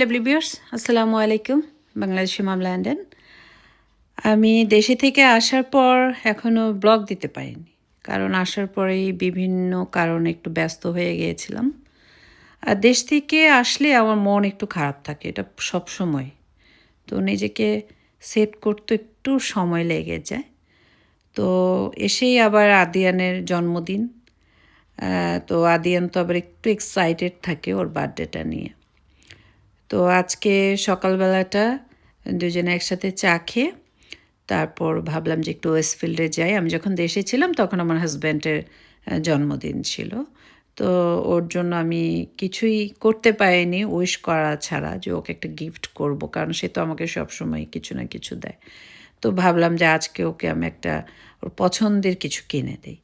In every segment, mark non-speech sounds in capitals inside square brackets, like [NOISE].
Lovely বিয়ার্স আসসালামু আলাইকুম বাংলাদেশি মাম Landon আমি দেশে থেকে আসার পর এখনও ব্লগ দিতে পারিনি। কারণ আসার পরেই বিভিন্ন কারণে একটু ব্যস্ত হয়ে গিয়েছিলাম। আর দেশ থেকে আসলে আমার মন একটু খারাপ থাকে, এটা সব সময়। তো নিজেকে সেট করতে একটু সময় লেগে যায়। তো এসেই আবার আদিয়ানের জন্মদিন। তো আদিয়ান তো আবার একটু এক্সাইটেড থাকে ওর বার্থডেটা নিয়ে। তো আজকে সকালবেলাটা দুজনে একসাথে চা খেয়ে তারপর ভাবলাম যে একটু ওয়েস্টফিল্ডে যাই। আমি যখন দেশে ছিলাম তখন আমার হাজব্যান্ডের জন্মদিন ছিল। তো ওর জন্য আমি কিছুই করতে পারিনি, উইশ করা ছাড়া যে ওকে একটা গিফট করব, কারণ সে তো আমাকে সবসময় কিছু না কিছু দেয়। তো ভাবলাম যে আজকে ওকে আমি একটা ওর পছন্দের কিছু কিনে দিই।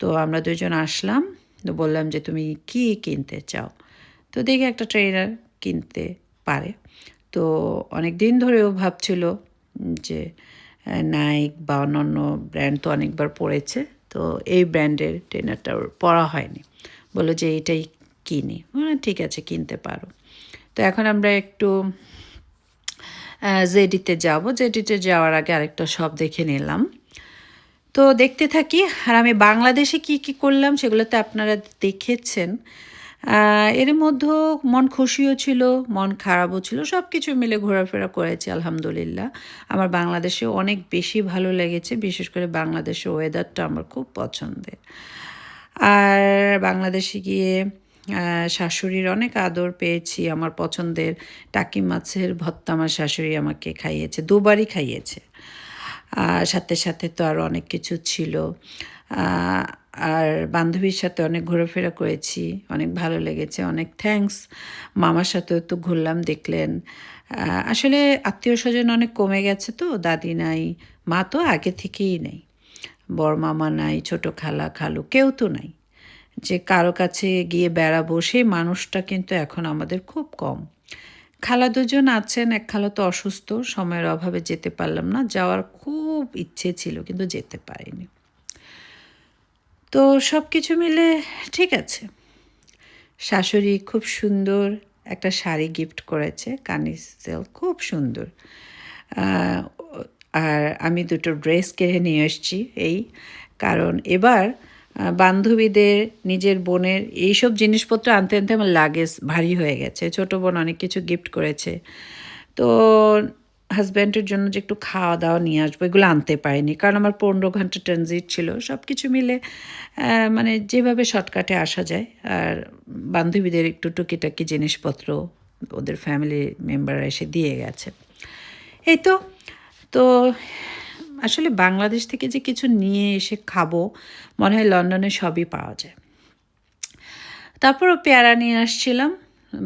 তো আমরা দুজন আসলাম, তো বললাম যে, তুমি কি কিনতে চাও? তো দেখি একটা ট্রেনার কিনতে তো অনেক দিন ধরেও ভাবছিল যে নাইক বা অন্যান্য ব্র্যান্ড তো অনেকবার পড়েছে, তো এই ব্র্যান্ডের ট্রেনারটা ওর পরা হয়নি। বলল যে, এইটাই কিনি। হ্যাঁ ঠিক আছে, কিনতে পারো। তো এখন আমরা একটু জেডিতে যাব। জেডিতে যাওয়ার আগে আরেকটা শপ দেখে নিলাম। তো দেখতে থাকি, আর আমি বাংলাদেশে কি কি করলাম সেগুলোতে আপনারা দেখেছেন। এর মধ্যেও মন খুশিও ছিল, মন খারাপও ছিল সব কিছু মিলে ঘোরাফেরা করেছি, আলহামদুলিল্লাহ। আমার বাংলাদেশে অনেক বেশি ভালো লেগেছে, বিশেষ করে বাংলাদেশের ওয়েদারটা আমার খুব পছন্দের। আর বাংলাদেশে গিয়ে শাশুড়ির অনেক আদর পেয়েছি, আমার পছন্দের টাকি মাছের ভত্তা আমার শাশুড়ি আমাকে খাইয়েছে, দুবারই খাইয়েছে। আর সাথে সাথে তো আরও অনেক কিছু ছিল। আর বান্ধবীর সাথে অনেক ঘোরাফেরা করেছি, অনেক ভালো লেগেছে, অনেক থ্যাঙ্কস মামার সাথেও তো ঘুরলাম, দেখলেন। আসলে আত্মীয় স্বজন অনেক কমে গেছে তো, দাদি নাই, মা তো আগে থেকেই নেই। বড় মামা নাই, ছোট খালা, খালু, কেউ তো নাই। যে কারও কাছে গিয়ে বেড়াবো, সেই মানুষটা কিন্তু এখন আমাদের খুব কম। খালা দুজন আছেন, এক খালা তো অসুস্থ, সময়ের অভাবে যেতে পারলাম না, যাওয়ার খুব ইচ্ছে ছিল কিন্তু যেতে পারিনি। তো সব কিছু মিলে ঠিক আছে। শাশুড়ি খুব সুন্দর একটা শাড়ি গিফট করেছে, কানিস সিল্ক খুব সুন্দর। আর আমি দুটো ড্রেস কিনে নিয়ে এসেছি এই, কারণ এবার বান্ধবীদের, নিজের বোনের এইসব জিনিসপত্র আনতে আনতে আমার লাগেজ ভারী হয়ে গেছে। ছোটো বোন অনেক কিছু গিফট করেছে। তো হাজব্যান্ডের জন্য যে একটু খাওয়া দাওয়া নিয়ে আসব, এগুলো আনতে পারিনি। কারণ আমার পনেরো ঘণ্টা ট্রানজিট ছিল সব কিছু মিলে মানে যেভাবে শর্টকাটে আসা যায়, আর বান্ধবীদের একটু টুকিটাকি জিনিসপত্র ওদের ফ্যামিলি মেম্বাররা এসে দিয়ে গেছে। এই তো তো আসলে বাংলাদেশ থেকে যে কিছু নিয়ে এসে খাব, মনে হয় লন্ডনে সবই পাওয়া যায়। তারপরও পেয়ারা নিয়ে আসছিলাম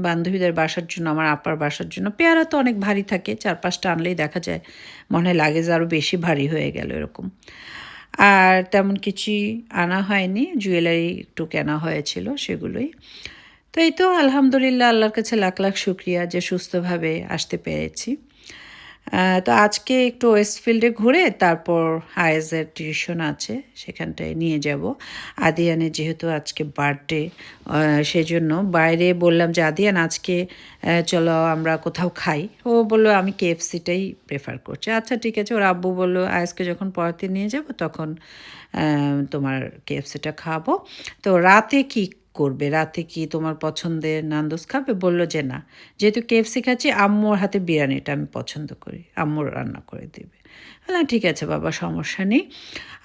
বান্ধবীদের বাসার জন্য, আমার আপার বাসার জন্য। পেয়ারা তো অনেক ভারী থাকে চার পাঁচটা আনলেই দেখা যায় মনে হয় লাগেজ আরও বেশি ভারী হয়ে গেল এরকম। আর তেমন কিছুই আনা হয়নি, জুয়েলারি একটু কেনা হয়েছিল সেগুলোই। তো এই তো আলহামদুলিল্লাহ, আল্লাহর কাছে লাখ লাখ শুক্রিয়া যে সুস্থভাবে আসতে পেরেছি। তো আজকে একটু ওয়েস্টফিল্ডে ঘুরে তারপর আয়েজের টিউশন আছে, সেখানটায় নিয়ে যাব। আদিয়ানের যেহেতু আজকে বার্থডে সেজন্য বাইরে বললাম যে, আদিয়ান, আজকে চলো আমরা কোথাও খাই। ও বলল, আমি কেএফসিটাই প্রেফার করছি। আচ্ছা ঠিক আছে। ওর আব্বু বলল আয়েসকে যখন পড়াতে নিয়ে যাব, তখন তোমার কেএফসিটা খাব তো রাতে কি করবে। রাতে কি তোমার পছন্দের নান্দোস খাবে? বলল যে না। যেহেতু কেএফসি খাচ্ছি আম্মুর হাতে বিরিয়ানিটা আমি পছন্দ করি। আম্মুর রান্না করে দেবে। হ্যাঁ ঠিক আছে বাবা, সমস্যা নেই।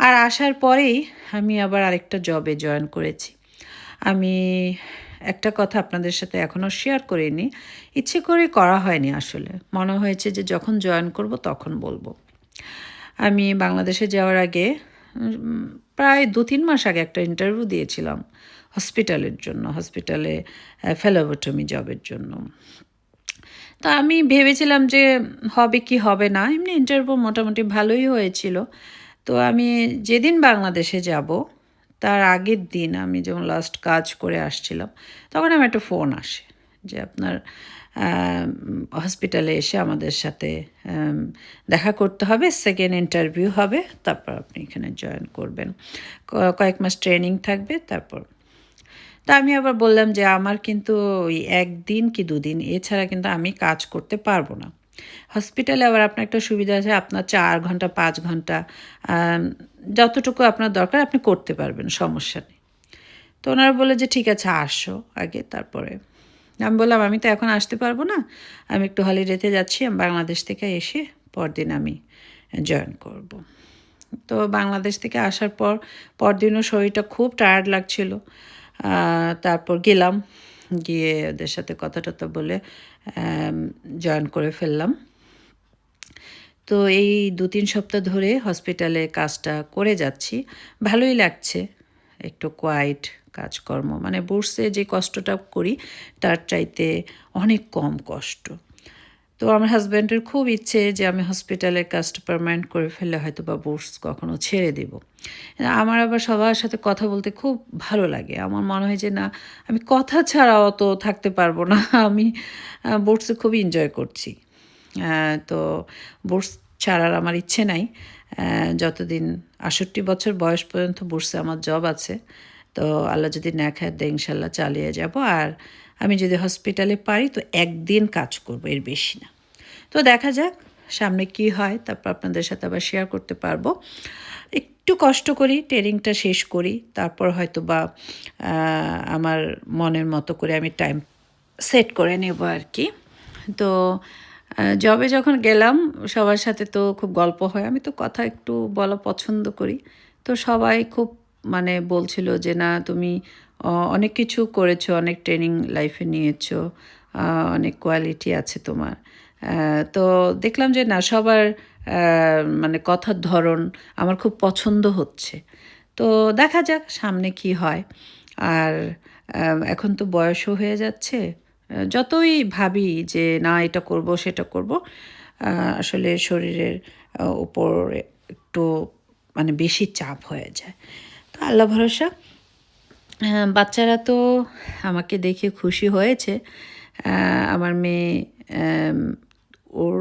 আর আসার পরেই আমি আবার আরেকটা জবে জয়েন করেছি। আমি একটা কথা আপনাদের সাথে এখনও শেয়ার করিনি। ইচ্ছে করে করা হয়নি আসলে। মনে হয়েছে যে যখন জয়েন করব তখন বলব। আমি বাংলাদেশে যাওয়ার আগে প্রায় দু তিন মাস আগে একটা ইন্টারভিউ দিয়েছিলাম। হসপিটালের জন্য, হসপিটালে ফেলোবটমি জবের জন্য। তা আমি ভেবেছিলাম যে হবে কি হবে না, এমনি ইন্টারভিউ মোটামুটি ভালোই হয়েছিল। তো আমি যেদিন বাংলাদেশে যাব, তার আগের দিন আমি যখন লাস্ট কাজ করে আসছিলাম, তখন আমার একটা ফোন আসে যে আপনার হসপিটালে এসে আমাদের সাথে দেখা করতে হবে সেকেন্ড ইন্টারভিউ হবে, তারপর আপনি এখানে জয়েন করবেন। কয়েক মাস ট্রেনিং থাকবে, তারপর তা আমি আবার বললাম যে আমার কিন্তু ওই একদিন কি দুদিন এছাড়া কিন্তু আমি কাজ করতে পারব না। হসপিটালে আবার আপনার একটা সুবিধা আছে, আপনার চার ঘণ্টা, পাঁচ ঘণ্টা যতটুকু আপনার দরকার আপনি করতে পারবেন, সমস্যা নেই। তো ওনারা বলে যে ঠিক আছে, আসো আগে তারপরে। আমি বললাম, আমি তো এখন আসতে পারব না, আমি একটু হলিডেতে যাচ্ছি, আমি বাংলাদেশ থেকে এসে পরদিন আমি জয়েন করব। তো বাংলাদেশ থেকে আসার পর, পরদিনও শরীরটা খুব টায়ার্ড লাগছিল। তারপর গেলাম, গিয়ে ওদের সাথে কথা টথা বলে জয়েন করে ফেললাম। তো এই দু তিন সপ্তাহ ধরে হসপিটালে কাজটা করে যাচ্ছি। ভালোই লাগছে, একটু কোয়াইট কাজকর্ম। মানে বুর্সে যে কষ্টটা করি, তার চাইতে অনেক কম কষ্ট। তো আমার হাজব্যান্ডের খুব ইচ্ছে যে আমি হসপিটালের কাজটা পারমানেন্ট করে ফেললে হয়তো বা বোর্স কখনো ছেড়ে দেব। আমার আবার সবার সাথে কথা বলতে খুব ভালো লাগে। আমার মনে হয় যে না, আমি কথা ছাড়া অত থাকতে পারব না। [LAUGHS] আমি বুর্সে খুব এনজয় করছি। তো বুর্স ছাড়ার আমার ইচ্ছে নাই। যতদিন আষট্টি বছর বয়স পর্যন্ত বুর্সে আমার জব আছে। তো আল্লাহ যদি না খায় দেয় ইনশাল্লাহ চালিয়ে যাব। আর আমি যদি হসপিটালে পারি, তো একদিন কাজ করব, এর বেশি না। তো দেখা যাক, সামনে কি হয়, তারপর আপনাদের সাথে আবার শেয়ার করতে পারব। একটু কষ্ট করি ট্রেনিংটা শেষ করি, তারপর হয়তো বা আমার মনের মতো করে আমি টাইম সেট করে নেব আর কি তো জবে যখন গেলাম, সবার সাথে তো খুব গল্প হয়, আমি তো কথা একটু বলা পছন্দ করি। তো সবাই খুব মানে বলছিল যে, না, তুমি অনেক কিছু করেছ, অনেক ট্রেনিং লাইফে নিয়েছো অনেক কোয়ালিটি আছে তোমার। তো দেখলাম যে না, সবার মানে কথার ধরন আমার খুব পছন্দ হচ্ছে। তো দেখা যাক সামনে কি হয়। আর এখন তো বয়সও হয়ে যাচ্ছে। যতই ভাবি যে না, এটা করব, সেটা করব আসলে শরীরের উপর একটু মানে বেশি চাপ হয়ে যায়। তো আল্লাহ ভরসা বাচ্চারা তো আমাকে দেখে খুশি হয়েছে। আমার মেয়ে ওর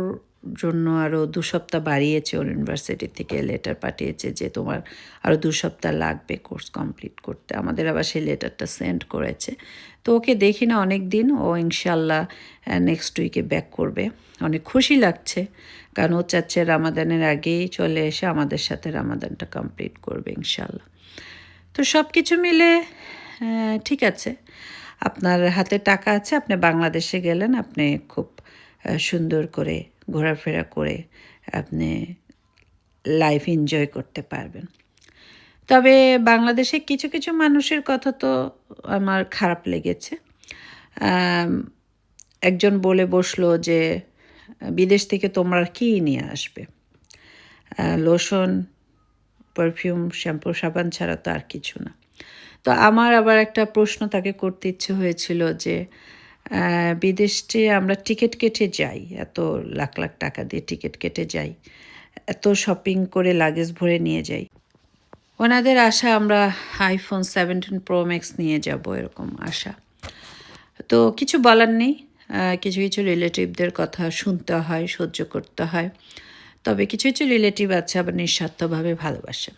জন্য আরও দু সপ্তাহ বাড়িয়েছে, ওর ইউনিভার্সিটি থেকে লেটার পাঠিয়েছে যে তোমার আরও দু সপ্তাহ লাগবে কোর্স কমপ্লিট করতে। আমাদের আবার সেই লেটারটা সেন্ড করেছে। তো ওকে দেখি না অনেক দিন ও ইনশাল্লাহ নেক্সট উইকে ব্যাক করবে। অনেক খুশি লাগছে, কারণ ও চাচ্ছে রামাদানের আগেই চলে এসে আমাদের সাথে রামাদানটা কমপ্লিট করবে ইনশাল্লাহ তো সব কিছু মিলে ঠিক আছে। আপনার হাতে টাকা আছে, আপনি বাংলাদেশে গেলেন, আপনি খুব সুন্দর করে ঘোরাফেরা করে আপনি লাইফ এনজয় করতে পারবেন। তবে বাংলাদেশে কিছু কিছু মানুষের কথা তো আমার খারাপ লেগেছে। একজন বলে বসল যে, বিদেশ থেকে তোমরা কী নিয়ে আসবে? লোশন পারফিউম শ্যাম্পু সাবান ছাড়া তো আর কিছু না। তো আমার আবার একটা প্রশ্ন তাকে করতে ইচ্ছে হয়েছিল যে বিদেশে আমরা টিকিট কেটে যাই, এত লাখ লাখ টাকা দিয়ে টিকিট কেটে যাই, এত শপিং করে লাগেজ ভরে নিয়ে যাই। ওনাদের আশা আমরা আইফোন সেভেন্টিন প্রো ম্যাক্স নিয়ে যাব এরকম আশা। তো কিছু বলার নেই কিছু কিছু রিলেটিভদের কথা শুনতে হয়, সহ্য করতে হয়। তবে কিছু কিছু রিলেটিভ আছে আবার নিঃস্বার্থভাবে ভালোবাসে।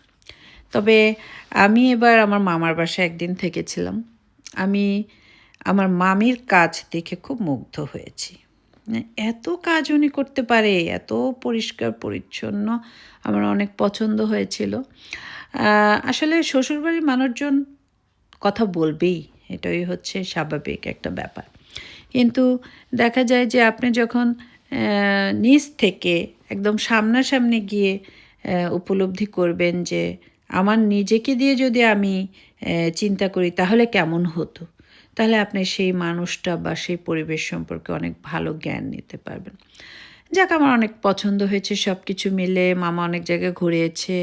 তবে আমি এবার আমার মামার বাসায় একদিন থেকেছিলাম। আমি আমার মামির কাজ দেখে খুব মুগ্ধ হয়েছি। মানে এত কাজ উনি করতে পারে, এত পরিষ্কার, পরিচ্ছন্ন, আমার অনেক পছন্দ হয়েছিল। আসলে শ্বশুরবাড়ির মানুষজন কথা বলবেই, এটাই হচ্ছে স্বাভাবিক একটা ব্যাপার। কিন্তু দেখা যায় যে আপনি যখন নিচ থেকে একদম সামনাসামনি গিয়ে উপলব্ধি করবেন যে আমার নিজেকে দিয়ে যদি আমি চিন্তা করি তাহলে কেমন হতো? তাহলে আপনি সেই মানুষটা বা সেই পরিবেশ সম্পর্কে অনেক ভালো জ্ঞান নিতে পারবেন। যাক, আমার অনেক পছন্দ হয়েছে সব কিছু মিলে মামা অনেক জায়গায় ঘুরিয়েছে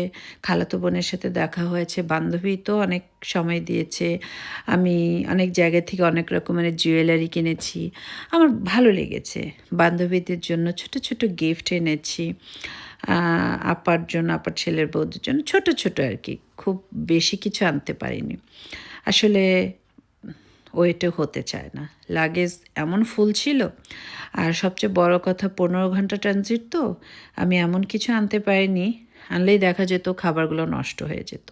খালাতো বোনের সাথে দেখা হয়েছে, বান্ধবী তো অনেক সময় দিয়েছে, আমি অনেক জায়গা থেকে অনেক রকমের জুয়েলারি কিনেছি, আমার ভালো লেগেছে, বান্ধবীদের জন্য ছোট ছোট গিফট এনেছি আপার জন্য, আপার ছেলের বৌদের জন্য, ছোট ছোট আর কি, খুব বেশি কিছু আনতে পারিনি, আসলে ওয়েটে হতে চায় না। লাগেজ এমন ফুল ছিল। আর সবচেয়ে বড় কথা, পনেরো ঘণ্টা ট্রানজিট তো, আমি এমন কিছু আনতে পারিনি। আনলেই দেখা যেত খাবারগুলো নষ্ট হয়ে যেত।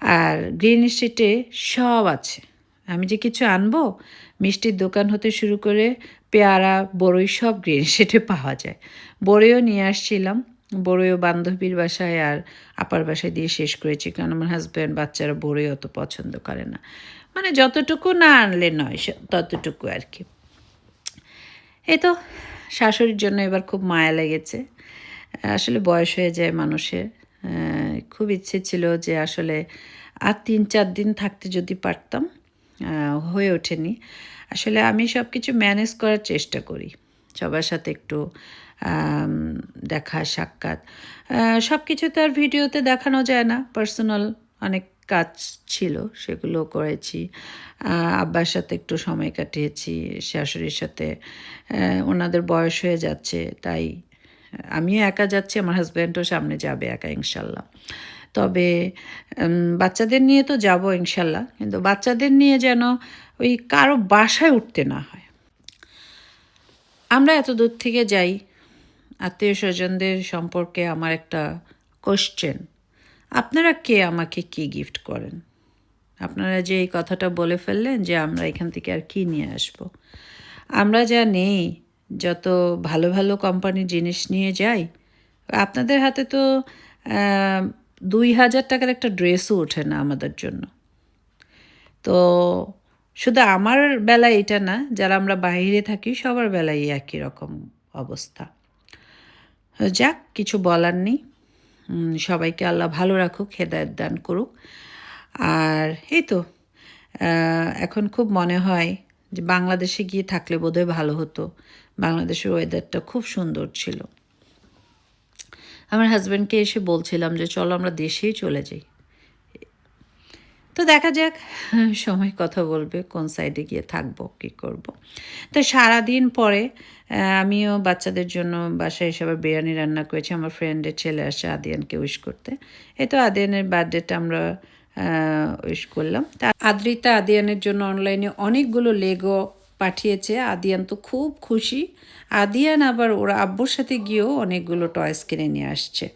আর গ্রিন স্ট্রিটে সব আছে। আমি যে কিছু আনব, মিষ্টির দোকান হতে শুরু করে পেয়ারা, বড়ই সব গ্রিন সেটে পাওয়া যায়। বড়ইও নিয়ে আসছিলাম। বড়ইও বান্ধবীর বাসায় আর আপার বাসায় দিয়ে শেষ করেছি। কারণ আমার হাজব্যান্ড বাচ্চারা বড়ই অত পছন্দ করে না। মানে যতটুকু না আনলে নয় ততটুকু আর কি। এই তো, শাশুড়ির জন্য এবার খুব মায়া লেগেছে। আসলে বয়স হয়ে যায় মানুষের। খুব ইচ্ছে ছিল যে আসলে আর তিন চার দিন থাকতে যদি পারতাম হয়ে ওঠেনি। আসলে আমি সব কিছু ম্যানেজ করার চেষ্টা করি। সবার সাথে একটু দেখা, সাক্ষাৎ। সব কিছু তো আর ভিডিওতে দেখানো যায় না। পার্সোনাল অনেক কাজ ছিল সেগুলো করেছি। আব্বার সাথে একটু সময় কাটিয়েছি, শাশুড়ির সাথে। ওনাদের বয়স হয়ে যাচ্ছে, তাই আমিও একা যাচ্ছি, আমার হাজব্যান্ডও সামনে যাবে একা, ইনশাল্লাহ। তবে বাচ্চাদের নিয়ে তো যাব, ইনশাল্লাহ। কিন্তু বাচ্চাদের নিয়ে যেন ওই কারও বাসায় উঠতে না হয়। আমরা এত দূর থেকে যাই। আত্মীয় স্বজনদের সম্পর্কে আমার একটা কোশ্চেন আপনারা কে আমাকে কি গিফট করেন? আপনারা যে এই কথাটা বলে ফেললেন যে আমরা এখান থেকে আর কি নিয়ে আসব? আমরা যা নেই, যত ভালো ভালো কোম্পানির জিনিস নিয়ে যাই, আপনাদের হাতে তো দুই হাজার টাকার একটা ড্রেসও ওঠে না আমাদের জন্য। তো শুধু আমার বেলায় এটা না, যারা আমরা বাইরে থাকি সবার বেলায় একই রকম অবস্থা। যাক, কিছু বলার নেই। সবাইকে আল্লাহ ভালো রাখুক, হেদায়ত দান করুক। আর এই তো এখন খুব মনে হয় যে বাংলাদেশে গিয়ে থাকলে বোধহয় ভালো হতো। বাংলাদেশের ওয়েদারটা খুব সুন্দর ছিল। আমার হাজব্যান্ডকে এসে বলছিলাম যে, চলো আমরা দেশেই চলে যাই। তো দেখা যাক, সময় কথা বলবে, কোন সাইডে গিয়ে থাকব, কী করব। তো সারাদিন পরে আমিও বাচ্চাদের জন্য বাসায় এসে আবার বিরিয়ানি রান্না করেছি, আমার ফ্রেন্ডের ছেলে আসে আদিয়ানকে উইশ করতে। এই তো আদিয়ানের বার্থডেটা আমরা উইশ করলাম। তা আদ্রিতা আদিয়ানের জন্য অনলাইনে অনেকগুলো লেগো পাঠিয়েছে। আদিয়ান তো খুব খুশি। আদিয়ান আবার ওরা আব্বুর সাথে গিয়েও অনেকগুলো টয়েস কিনে নিয়ে আসছে।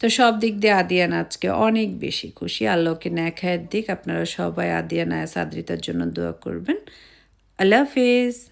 তো সব দিক দিয়ে আদিয়ান আজকে অনেক বেশি খুশি। আল্লাহকে ন্যাখায়ের দিক। আপনারা সবাই আদিয়ান আয়াস আদ্রিতার জন্য দোয়া করবেন। আল্লাহ হাফিজ।